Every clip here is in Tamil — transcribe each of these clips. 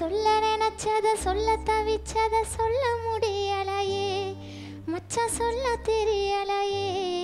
சொல்ல நினைச்சத சொல்ல தவிச்சத சொல்ல முடியலையே. மச்சான் சொல்ல தெரியலையே.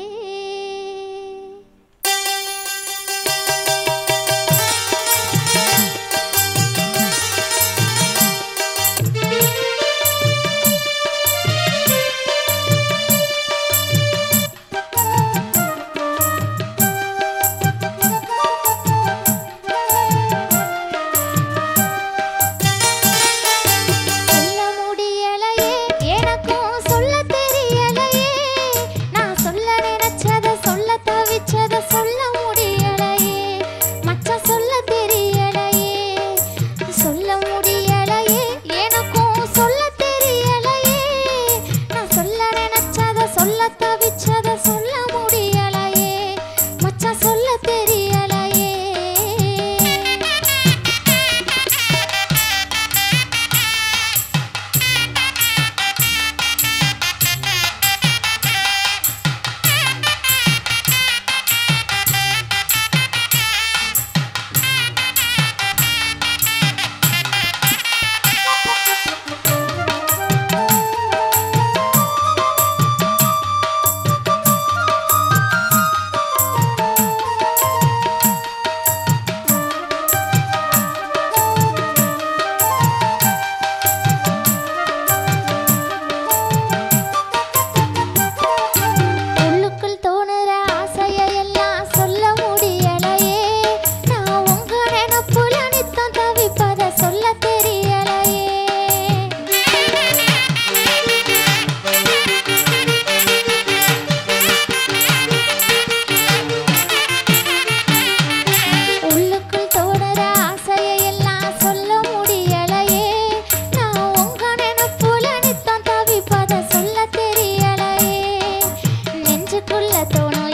So.